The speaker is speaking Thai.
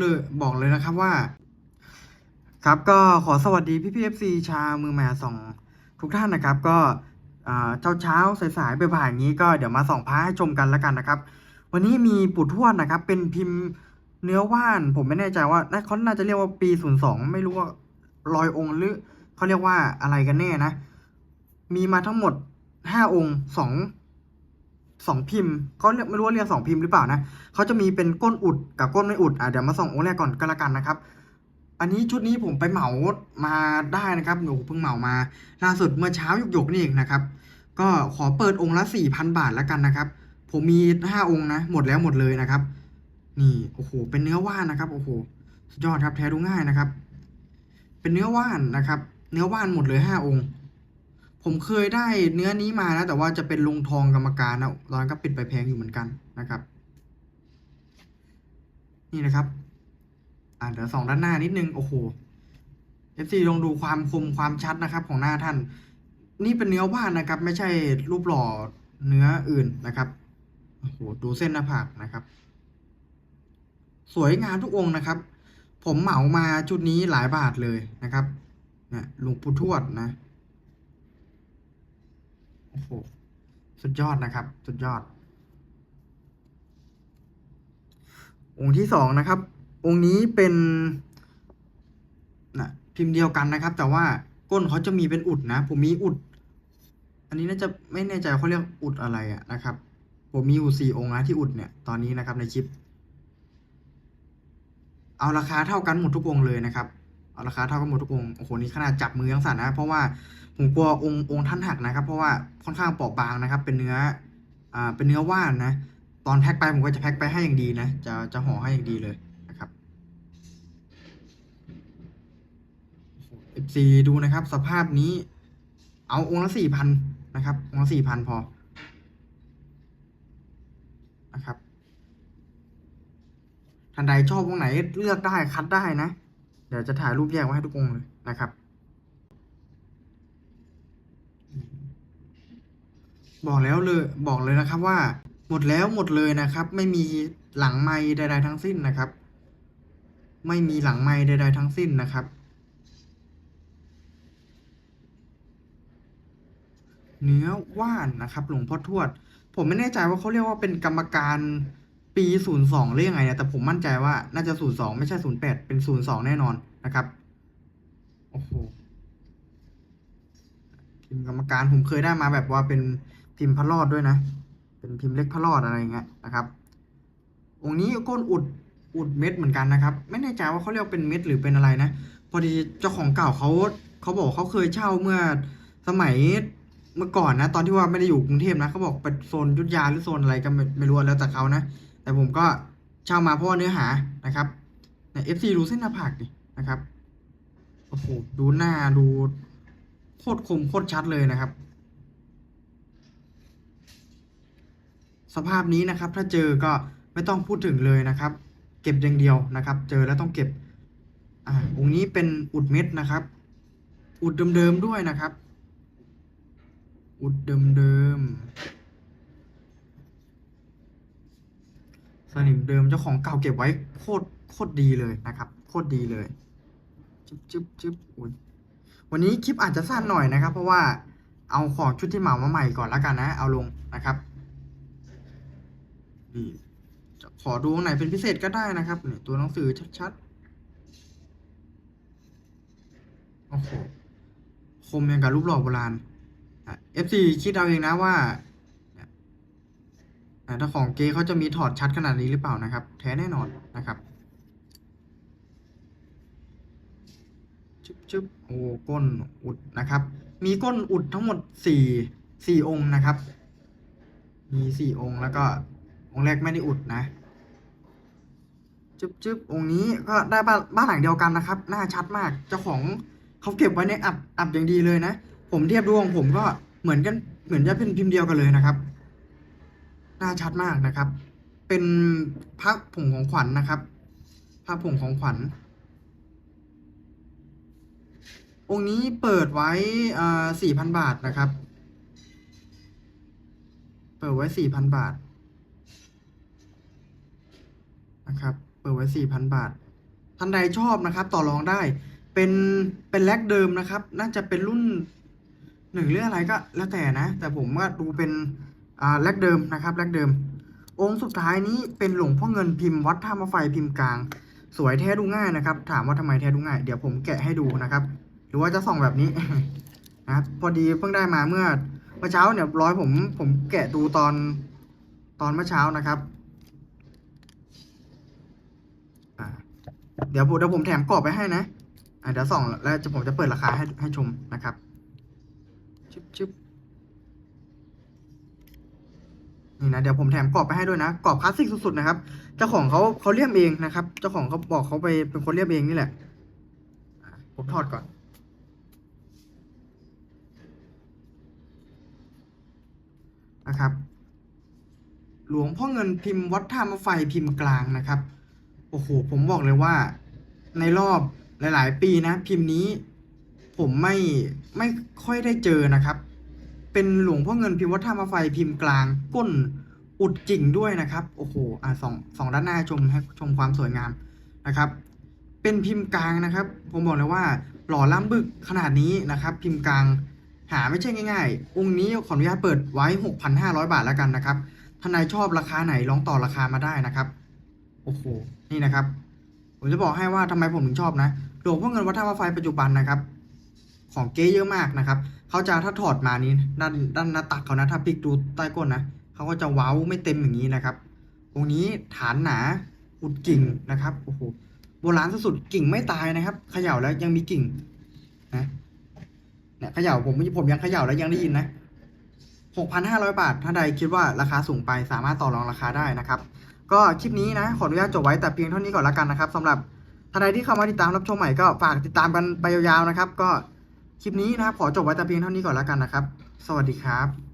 เลยบอกเลยนะครับว่า ครับก็ขอสวัสดีพี่พีเอฟซีชาวมือแหม่สองทุกท่านนะครับ ก็เช้าเช้าสายๆบ่ายๆอย่างนี้ก็เดี๋ยวมาส่องพระให้ชมกันแล้วกันนะครับ วันนี้มีปู่ทวดนะครับ เป็นพิมพ์เนื้อว่าน ผมไม่แน่ใจว่าน่าเขาน่าจะเรียกว่าปีศูนย์สองไม่รู้ว่าลอยองค์หรือเขาเรียกว่าอะไรกันแน่นะ มีมาทั้งหมดห้าองค์สอง สองพิมพ์เขาเรียกไม่รู้ว่าเรียกสองพิมพ์หรือเปล่านะเขาจะมีเป็นก้นอุดกับก้นไม่อุดอะเดี๋ยวมาส่ององค์แรกก่อนก็แล้วกันนะครับ อันนี้ชุดนี้ผมไปเหมามาได้นะครับหนูเพิ่งเหมามาล่าสุดเมื่อเช้าหยกๆนี่เองนะครับ ก็ขอเปิดองค์ละสี่พันบาทแล้วกันนะครับ ผมมีห้าองค์นะ หมดแล้วหมดเลยนะครับ นี่โอ้โหเป็นเนื้อว่านนะครับโอ้โหสุดยอดครับแท้ดูง่ายนะครับ เป็นเนื้อว่านนะครับ เนื้อว่านหมดเลยห้าองค์ ผมเคยได้เนื้อนี้มานะ แต่ว่าจะเป็นลงทองกรรมการนะตอนนั้นก็ปิดไปแพงอยู่เหมือนกันนะครับ นี่นะครับ อ่าเดี๋ยวสองด้านหน้านิดนึงโอ้โห FC ลองดูความคมความชัดนะครับ ของหน้าท่าน นี่เป็นเนื้อว่านนะครับ ไม่ใช่รูปหล่อเนื้ออื่นนะครับโอ้โหดูเส้นหน้าผากนะครับ สวยงามทุกองค์นะครับ ผมเหมามาชุดนี้หลายบาทเลยนะครับเนี่ยหลวงปู่ทวดนะ โอ้โหสุดยอดนะครับ สุดยอด องค์ที่สองนะครับ องค์นี้เป็นนะพิมพ์เดียวกันนะครับ แต่ว่าก้นเขาจะมีเป็นอุดนะ ผมมีอุด อันนี้น่าจะไม่แน่ใจเขาเรียกอุดอะไรอะนะครับ ผมมีอยู่สี่องค์นะที่อุดเนี่ย ตอนนี้นะครับในคลิป เอาราคาเท่ากันหมดทุกองค์เลยนะครับ เอาราคาเท่ากันหมดทุกองค์โอ้โหนี่ขนาดจับมือยังสั่นนะเพราะว่าผมกลัวองค์องค์ท่านหักนะครับ เพราะว่าค่อนข้างเปราะบางนะครับ เป็นเนื้ออ่าเป็นเนื้อว่านนะ ตอนแพ็คไปผมก็จะแพ็คไปให้อย่างดีนะ จะจะห่อให้อย่างดีเลยนะครับ FC ดูนะครับ สภาพนี้ เอาองค์ละสี่พันนะครับ องค์ละสี่พันพอนะครับท่านใดชอบวงไหนเลือกได้คัดได้นะ เดี๋ยวจะถ่ายรูปแยกไว้ให้ทุกองเลยนะครับ บอกแล้วเลยบอกเลยนะครับว่าหมดแล้วหมดเลยนะครับ ไม่มีหลังไม้ใด ๆ ทั้งสิ้นนะครับ ไม่มีหลังไม้ใด ๆ ทั้งสิ้นนะครับเนื้อว่านนะครับ หลวงพ่อทวด ผมไม่แน่ใจว่าเขาเรียกว่าเป็นกรรมการ ปีศูนย์สองหรือยังไงนะแต่ผมมั่นใจว่าน่าจะศูนย์สองไม่ใช่ศูนย์แปดเป็นศูนย์สองแน่นอนนะครับโอ้โหพิมพ์กรรมการผมเคยได้มาแบบว่าเป็นพิมพ์พระรอดด้วยนะ เป็นพิมพ์เล็กพระรอดอะไรเงี้ยนะครับองค์นี้ก้นอุดอุดเม็ดเหมือนกันนะครับ ไม่แน่ใจว่าเขาเรียกเป็นเม็ดหรือเป็นอะไรนะ พอดีเจ้าของเก่าเขาเขาบอกเขาเคยเช่าเมื่อสมัยเมื่อก่อนนะ ตอนที่ว่าไม่ได้อยู่กรุงเทพนะเขาบอกเป็นโซนยุทธยาหรือโซนอะไรก็ไม่รู้แล้วแต่เขานะ แต่ผมก็เช่ามาเพราะเนื้อหานะครับในเอฟซีดูเส้นหน้าผากดินะครับโอ้โหดูหน้าดูโคตรคมโคตรชัดเลยนะครับ สภาพนี้นะครับ ถ้าเจอก็ไม่ต้องพูดถึงเลยนะครับ เก็บอย่างเดียวนะครับ เจอแล้วต้องเก็บอ่าองค์นี้เป็นอุดเม็ดนะครับ อุดเดิมๆด้วยนะครับ อุดเดิมๆ สนิมเดิมเจ้าของเก่าเก็บไว้โคตรโคตรดีเลยนะครับ โคตรดีเลยจึ๊บจึ๊บจึ๊บอุ้ยวันนี้คลิปอาจจะสั้นหน่อยนะครับ เพราะว่าเอาของชุดที่เหมามาใหม่ก่อนแล้วกันนะ เอาลงนะครับนี่ขอดูตรงไหนเป็นพิเศษก็ได้นะครับนี่ตัวหนังสือชัดๆโอ้โหคมย่างกับรูปหล่อโบราณเอฟซีคิดเอาเองนะว่า ถ้าของเกเขาจะมีถอดชัดขนาดนี้หรือเปล่านะครับ แท้แน่นอนนะครับชึบชึบโอ้ก้นอุดนะครับ มีก้นอุดทั้งหมดสี่สี่องค์นะครับ มีสี่องค์แล้วก็องค์แรกไม่ได้อุดนะจึ๊บจึ๊บองค์นี้ก็ได้บ้านบ้านหลังเดียวกันนะครับ หน้าชัดมาก เจ้าของเขาเก็บไว้ในอับอับอย่างดีเลยนะ ผมเทียบดูของผมก็เหมือนกัน เหมือนจะเป็นพิมพ์เดียวกันเลยนะครับ หน้าชัดมากนะครับ เป็นพระผงของขวัญนะครับพระผงของขวัญ องค์นี้เปิดไว้สี่พันบาทนะครับ เปิดไว้สี่พันบาทนะครับ เปิดไว้สี่พันบาท ท่านใดชอบนะครับ ต่อรองได้ เป็น เป็นแลกเดิมนะครับ น่าจะเป็นรุ่นหนึ่งหรืออะไรก็แล้วแต่นะ แต่ผมว่าดูเป็น อ่าแลกเดิมนะครับแลกเดิม องค์สุดท้ายนี้เป็นหลวงพ่อเงินพิมพ์วัดท่ามาไฟพิมพ์กลาง สวยแท้ดูง่ายนะครับ ถามว่าทำไมแท้ดูง่าย เดี๋ยวผมแกะให้ดูนะครับ หรือว่าจะส่องแบบนี้นะครับพอดีเพิ่งได้มาเมื่อเมื่อเช้าเนี่ยร้อยผมผมแกะดูตอนตอนเมื่อเช้านะครับเดี๋ยวผมเดี๋ยวผมแถมกรอบไปให้นะอ่าเดี๋ยวส่องแล้วจะผมจะเปิดราคาให้ให้ชมนะครับชึบชึบ นี่นะเดี๋ยวผมแถมกรอบไปให้ด้วยนะกรอบคลาสสิกสุดๆนะครับ เจ้าของเขาเขาเลี่ยมเองนะครับ เจ้าของเขาบอกเขาไปเป็นคนเลี่ยมเองนี่แหละผมถอดก่อน นะครับ หลวงพ่อเงินพิมพ์วัดท่ามาไฟพิมพ์กลางนะครับ โอ้โห ผมบอกเลยว่า ในรอบหลาย ๆ ปีนะ พิมพ์นี้ ผมไม่ไม่ค่อยได้เจอนะครับ เป็นหลวงพ่อเงินพิมพ์วัดท่ามาไฟพิมพ์กลางก้นอุดกิ่งด้วยนะครับโอ้โหอ่าสองสองด้านหน้าชมให้ชมความสวยงามนะครับ เป็นพิมพ์กลางนะครับ ผมบอกเลยว่า หล่อล้ำบึกขนาดนี้นะครับ พิมพ์กลางหาไม่ใช่ง่ายๆ องค์นี้ขออนุญาตเปิดไว้ 6,500 บาทแล้วกันนะครับท่านใดชอบราคาไหนลองต่อราคามาได้นะครับ โอ้โห นี่นะครับ ผมจะบอกให้ว่าทำไมผมถึงชอบนะ หลวงพ่อเงินวัดท่ามาไฟปัจจุบันนะครับ ของเก๊เยอะมากนะครับเขาจะถ้าถอดมานี้ด้านด้านหน้าตักเขานะถ้าพลิกดูใต้ก้นนะเขาก็จะเว้าไม่เต็มอย่างนี้นะครับองนี้ฐานหนาอุดกิ่งนะครับโอ้โหโบราณสุดๆกิ่งไม่ตายนะครับเขย่าแล้วยังมีกิ่งนะเนี่ยเขย่าผมผมยังเขย่าแล้วยังได้ยินนะ6,500 บาท ถ้าใดคิดว่าราคาสูงไปสามารถต่อรองราคาได้นะครับ ก็คลิปนี้นะ ขออนุญาตจบไว้แต่เพียงเท่านี้ก่อนละกันนะครับสำหรับท่านใดที่เข้ามาติดตามรับชมใหม่ก็ฝากติดตามกันไปยาวๆนะครับ ก็ คลิปนี้นะครับขอจบไว้แต่เพียงเท่านี้ก่อนแล้วกันนะครับ สวัสดีครับ